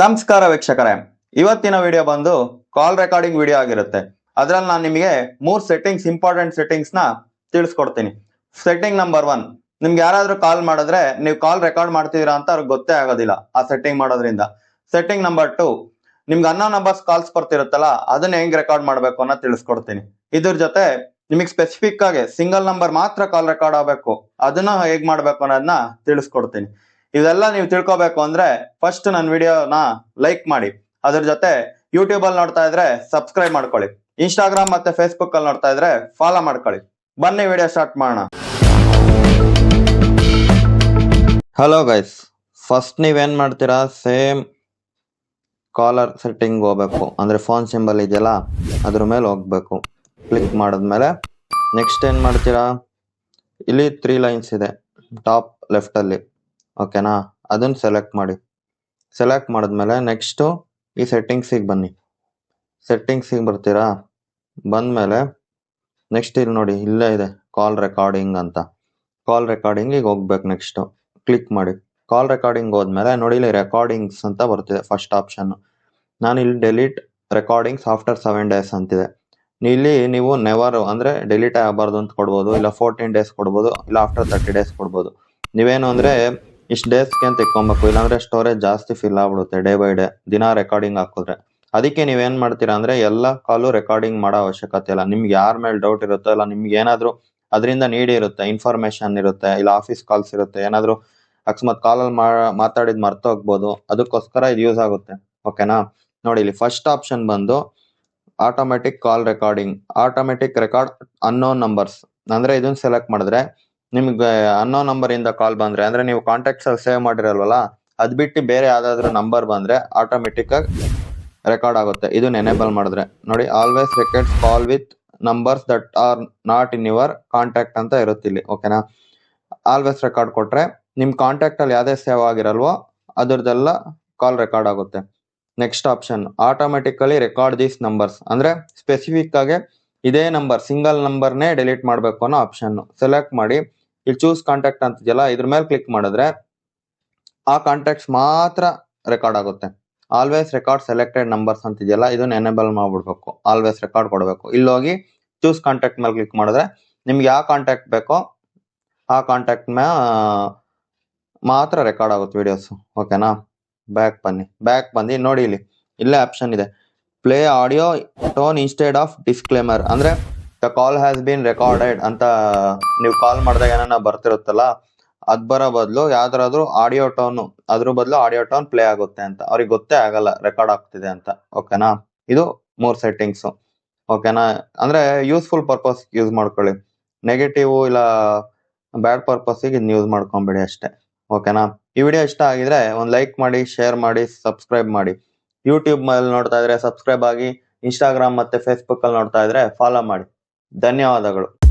ನಮಸ್ಕಾರ ವೀಕ್ಷಕರೇ. ಇವತ್ತಿನ ವಿಡಿಯೋ ಬಂದು ಕಾಲ್ ರೆಕಾರ್ಡಿಂಗ್ ವಿಡಿಯೋ ಆಗಿರುತ್ತೆ. ಅದ್ರಲ್ಲಿ ನಾನು ನಿಮಗೆ ಮೂರು ಸೆಟ್ಟಿಂಗ್ಸ್ ಇಂಪಾರ್ಟೆಂಟ್ ಸೆಟ್ಟಿಂಗ್ಸ್ನ ತಿಳಿಸ್ಕೊಡ್ತೀನಿ. ಸೆಟ್ಟಿಂಗ್ ನಂಬರ್ ಒನ್ ನಿಮ್ಗೆ ಯಾರಾದ್ರೂ ಕಾಲ್ ಮಾಡಿದ್ರೆ ನೀವು ಕಾಲ್ ರೆಕಾರ್ಡ್ ಮಾಡ್ತಿದ್ದೀರಾ ಅಂತ ಅವ್ರಿಗೆ ಗೊತ್ತೇ ಆಗೋದಿಲ್ಲ ಆ ಸೆಟ್ಟಿಂಗ್ ಮಾಡೋದ್ರಿಂದ. ಸೆಟ್ಟಿಂಗ್ ನಂಬರ್ ಟು ನಿಮ್ಗೆ ಅನ್ನೋ ನಂಬರ್ಸ್ ಕಾಲ್ಸ್ ಬರ್ತಿರುತ್ತಲ್ಲ, ಅದನ್ನ ಹೆಂಗ್ ರೆಕಾರ್ಡ್ ಮಾಡಬೇಕು ಅನ್ನೋ ತಿಳಿಸ್ಕೊಡ್ತೀನಿ. ಇದ್ರ ಜೊತೆ ನಿಮಗೆ ಸ್ಪೆಸಿಫಿಕ್ ಆಗಿ ಸಿಂಗಲ್ ನಂಬರ್ ಮಾತ್ರ ಕಾಲ್ ರೆಕಾರ್ಡ್ ಆಗಬೇಕು. ಅದನ್ನ ಹೇಗ್ ಮಾಡ್ಬೇಕು ಅನ್ನೋದನ್ನ ತಿಳಿಸ್ಕೊಡ್ತೀನಿ. ಇದೆಲ್ಲ ನೀವು ತಿಳ್ಕೊಬೇಕು ಅಂದ್ರೆ ಫಸ್ಟ್ ನನ್ನ ವಿಡಿಯೋನ ಲೈಕ್ ಮಾಡಿ. ಅದ್ರ ಜೊತೆ ಯೂಟ್ಯೂಬ್ ಅಲ್ಲಿ ನೋಡ್ತಾ ಇದ್ರೆ ಸಬ್ಸ್ಕ್ರೈಬ್ ಮಾಡ್ಕೊಳ್ಳಿ. ಇನ್ಸ್ಟಾಗ್ರಾಮ್ ಮತ್ತೆ ಫೇಸ್ಬುಕ್ ಅಲ್ಲಿ ನೋಡ್ತಾ ಇದ್ರೆ ಫಾಲೋ ಮಾಡ್ಕೊಳ್ಳಿ. ಬನ್ನಿ ವಿಡಿಯೋ ಸ್ಟಾರ್ಟ್ ಮಾಡೋಣ. ಹಲೋ ಗೈಸ್ ಫಸ್ಟ್ ನೀವೇನ್ ಮಾಡ್ತೀರಾ? ಸೇಮ್ ಕಾಲರ್ ಸೆಟ್ಟಿಂಗ್ ಹೋಗ್ಬೇಕು. ಅಂದ್ರೆ ಫೋನ್ ಸಿಂಬಲ್ ಇದೆಯಲ್ಲ, ಅದ್ರ ಮೇಲೆ ಹೋಗ್ಬೇಕು. ಕ್ಲಿಕ್ ಮಾಡಿದ್ಮೇಲೆ ನೆಕ್ಸ್ಟ್ ಏನ್ ಮಾಡ್ತೀರಾ? ಇಲ್ಲಿ ತ್ರೀ ಲೈನ್ಸ್ ಇದೆ. ಟಾಪ್ ಲೆಫ್ಟ್ ಅಲ್ಲಿ. ಓಕೆನಾ ಅದನ್ನ ಸೆಲೆಕ್ಟ್ ಮಾಡಿ. ಸೆಲೆಕ್ಟ್ ಮಾಡಿದ್ಮೇಲೆ ನೆಕ್ಸ್ಟು ಈ ಸೆಟ್ಟಿಂಗ್ಸಿಗೆ ಬನ್ನಿ. ಸೆಟ್ಟಿಂಗ್ಸಿಗೆ ಬರ್ತೀರಾ? ಬಂದಮೇಲೆ ನೆಕ್ಸ್ಟ್ ಇಲ್ಲಿ ನೋಡಿ, ಇಲ್ಲೇ ಇದೆ ಕಾಲ್ ರೆಕಾರ್ಡಿಂಗ್ ಅಂತ. ಕಾಲ್ ರೆಕಾರ್ಡಿಂಗಿಗೆ ಹೋಗ್ಬೇಕು ನೆಕ್ಸ್ಟು ಕ್ಲಿಕ್ ಮಾಡಿ. ಕಾಲ್ ರೆಕಾರ್ಡಿಂಗ್ ಹೋದ್ಮೇಲೆ ನೋಡಿ, ಇಲ್ಲಿ ರೆಕಾರ್ಡಿಂಗ್ಸ್ ಅಂತ ಬರ್ತಿದೆ ಫಸ್ಟ್ ಆಪ್ಷನ್ ನಾನು ಇಲ್ಲಿ delete recordings after seven days ಅಂತಿದೆ. ಇಲ್ಲಿ ನೀವು ನೆವರು ಅಂದರೆ ಡೆಲೀಟ್ ಆಗಬಾರ್ದು ಅಂತ ಕೊಡ್ಬೋದು, ಇಲ್ಲ ಫೋರ್ಟೀನ್ ಡೇಸ್ ಕೊಡ್ಬೋದು, ಇಲ್ಲ ಆಫ್ಟರ್ ತರ್ಟಿ ಡೇಸ್ ಕೊಡ್ಬೋದು. ನೀವೇನು ಅಂದ್ರೆ ಇಷ್ಟು ಡೇಸ್ಗೆ ಅಂತ ಇಕ್ಕೊಬೇಕು ಇಲ್ಲಾಂದ್ರೆ ಸ್ಟೋರೇಜ್ ಜಾಸ್ತಿ ಫಿಲ್ ಆಗ್ಬಿಡುತ್ತೆ ಡೇ ಬೈ ಡೇ ದಿನ ರೆಕಾರ್ಡಿಂಗ್ ಹಾಕಿದ್ರೆ. ಅದಕ್ಕೆ ನೀವೇನ್ ಮಾಡ್ತೀರಾ ಅಂದ್ರೆ ಎಲ್ಲ ಕಾಲು ರೆಕಾರ್ಡಿಂಗ್ ಮಾಡೋ ಅವಶ್ಯಕತೆ ಇಲ್ಲ. ನಿಮ್ಗೆ ಯಾರ ಮೇಲೆ ಡೌಟ್ ಇರುತ್ತೋ ಇಲ್ಲ, ನಿಮ್ಗೆ ಏನಾದ್ರು ಅದರಿಂದ ನೀಡಿ ಇರುತ್ತೆ ಇನ್ಫಾರ್ಮೇಶನ್ ಇರುತ್ತೆ, ಇಲ್ಲ ಆಫೀಸ್ ಕಾಲ್ಸ್ ಇರುತ್ತೆ, ಏನಾದ್ರು ಅಕಸ್ಮಾತ್ ಕಾಲಲ್ಲಿ ಮಾತಾಡಿದ್ ಮರ್ತ ಹೋಗ್ಬೋದು, ಅದಕ್ಕೋಸ್ಕರ ಇದು ಯೂಸ್ ಆಗುತ್ತೆ. ಓಕೆನಾ ನೋಡಿ ಇಲ್ಲಿ ಫಸ್ಟ್ ಆಪ್ಷನ್ ಬಂದು automatic call recording automatic record unknown numbers ಅಂದ್ರೆ ಇದನ್ನ ಸೆಲೆಕ್ಟ್ ಮಾಡಿದ್ರೆ ನಿಮ್ಗೆ ಅನ್ನೋ ಇಂದ ಕಾಲ್ ಬಂದ್ರೆ, ಅಂದ್ರೆ ನೀವು ಕಾಂಟ್ಯಾಕ್ಟ್ಸ್ ಅಲ್ಲಿ ಸೇವ್ ಮಾಡಿರಲ್ವಲ್ಲ, ಅದ್ ಬಿಟ್ಟು ಬೇರೆ ಯಾವ್ದಾದ್ರು ನಂಬರ್ ಬಂದ್ರೆ ಆಟೋಮೆಟಿಕ್ ಆಗಿ ರೆಕಾರ್ಡ್ ಆಗುತ್ತೆ. ಇದು ಎನೇಬಲ್ ಮಾಡಿದ್ರೆ. ನೋಡಿ always records call with numbers that are not in your contact ಅಂತ ಇರುತ್ತೆ ಇಲ್ಲಿ ಓಕೆನಾ ಆಲ್ವೇಸ್ ರೆಕಾರ್ಡ್ ಕೊಟ್ರೆ, ನಿಮ್ ಕಾಂಟ್ಯಾಕ್ಟ್ ಅಲ್ಲಿ ಯಾವ್ದೇ ಸೇವ್ ಆಗಿರಲ್ವೋ ಅದರದೆಲ್ಲ ಕಾಲ್ ರೆಕಾರ್ಡ್ ಆಗುತ್ತೆ. Next option automatically record these numbers ಅಂದ್ರೆ ಸ್ಪೆಸಿಫಿಕ್ ಆಗಿ ಇದೇ ನಂಬರ್ ಸಿಂಗಲ್ ನಂಬರ್ನೇ ಡಿಲೀಟ್ ಮಾಡಬೇಕು ಅನ್ನೋ ಆಪ್ಷನ್ ಸೆಲೆಕ್ಟ್ ಮಾಡಿ ಇಲ್ಲಿ ಚೂಸ್ ಕಾಂಟ್ಯಾಕ್ಟ್ ಅಂತಿದೆಯಲ್ಲ? ಇದ್ರ ಮೇಲೆ ಕ್ಲಿಕ್ ಮಾಡಿದ್ರೆ ಆ ಕಾಂಟ್ಯಾಕ್ಟ್ಸ್ ಮಾತ್ರ ರೆಕಾರ್ಡ್ ಆಗುತ್ತೆ. ಆಲ್ವೇಸ್ ರೆಕಾರ್ಡ್ ಸೆಲೆಕ್ಟೆಡ್ ನಂಬರ್ಸ್ ಅಂತಿದೆಯಲ್ಲ? ಇದನ್ನ ಎನೇಬಲ್ ಮಾಡ್ಬಿಡ್ಬೇಕು. ಆಲ್ವೇಸ್ ರೆಕಾರ್ಡ್ ಕೊಡಬೇಕು. ಇಲ್ಲಿ ಹೋಗಿ ಚೂಸ್ ಕಾಂಟ್ಯಾಕ್ಟ್ ಮೇಲೆ ಕ್ಲಿಕ್ ಮಾಡಿದ್ರೆ ನಿಮ್ಗೆ ಯಾವ ಕಾಂಟ್ಯಾಕ್ಟ್ ಬೇಕೋ ಆ ಕಾಂಟ್ಯಾಕ್ಟ್ ಮೇ ಮಾತ್ರ ರೆಕಾರ್ಡ್ ಆಗುತ್ತೆ ವಿಡಿಯೋಸ್ ಓಕೆನಾ ಬ್ಯಾಕ್ ಬನ್ನಿ. ಬ್ಯಾಕ್ ಬಂದು ನೋಡಿ ಇಲ್ಲಿ. ಇಲ್ಲೇ ಆಪ್ಷನ್ ಇದೆ. Play audio tone instead of disclaimer ಅಂದ್ರೆ ಕಾಲ್ ಹ್ಯಾಸ್ ಬೀನ್ ರೆಕಾರ್ಡೆಡ್ ಅಂತ ನೀವು ಕಾಲ್ ಮಾಡಿದಾಗ ಏನನ್ನ ಬರ್ತಿರುತ್ತಲ್ಲ, ಅದ್ ಬರೋ ಬದಲು ಯಾವ್ದಾದ್ರು ಆಡಿಯೋ ಟೋನ್ ಅದ್ರ ಬದಲು ಆಡಿಯೋ ಟೋನ್ ಪ್ಲೇ ಆಗುತ್ತೆ ಅಂತ. ಅವ್ರಿಗೆ ಗೊತ್ತೇ ಆಗಲ್ಲ ರೆಕಾರ್ಡ್ ಆಗ್ತಿದೆ ಅಂತ. ಓಕೆನಾ ಇದು ಮೂರ್ ಸೆಟ್ಟಿಂಗ್ಸ್ ಓಕೆನಾ ಅಂದ್ರೆ ಯೂಸ್ಫುಲ್ ಪರ್ಪಸ್ ಯೂಸ್ ಮಾಡ್ಕೊಳ್ಳಿ. ನೆಗೆಟಿವ್ ಇಲ್ಲ ಬ್ಯಾಡ್ ಪರ್ಪಸ್ಗೆ ಇದನ್ನ ಯೂಸ್ ಮಾಡ್ಕೊಂಬಿಡಿ ಅಷ್ಟೇ. ಓಕೆನಾ ಈ ವಿಡಿಯೋ ಇಷ್ಟ ಆಗಿದ್ರೆ ಒಂದು ಲೈಕ್ ಮಾಡಿ ಶೇರ್ ಮಾಡಿ ಸಬ್ಸ್ಕ್ರೈಬ್ ಮಾಡಿ. ಯೂಟ್ಯೂಬ್ ಮೇಲೆ ನೋಡ್ತಾ ಇದ್ರೆ ಸಬ್ಸ್ಕ್ರೈಬ್ ಆಗಿ ಇನ್ಸ್ಟಾಗ್ರಾಮ್ ಮತ್ತೆ ಫೇಸ್ಬುಕ್ ಅಲ್ಲಿ ನೋಡ್ತಾ ಇದ್ರೆ ಫಾಲೋ ಮಾಡಿ. ಧನ್ಯವಾದಗಳು.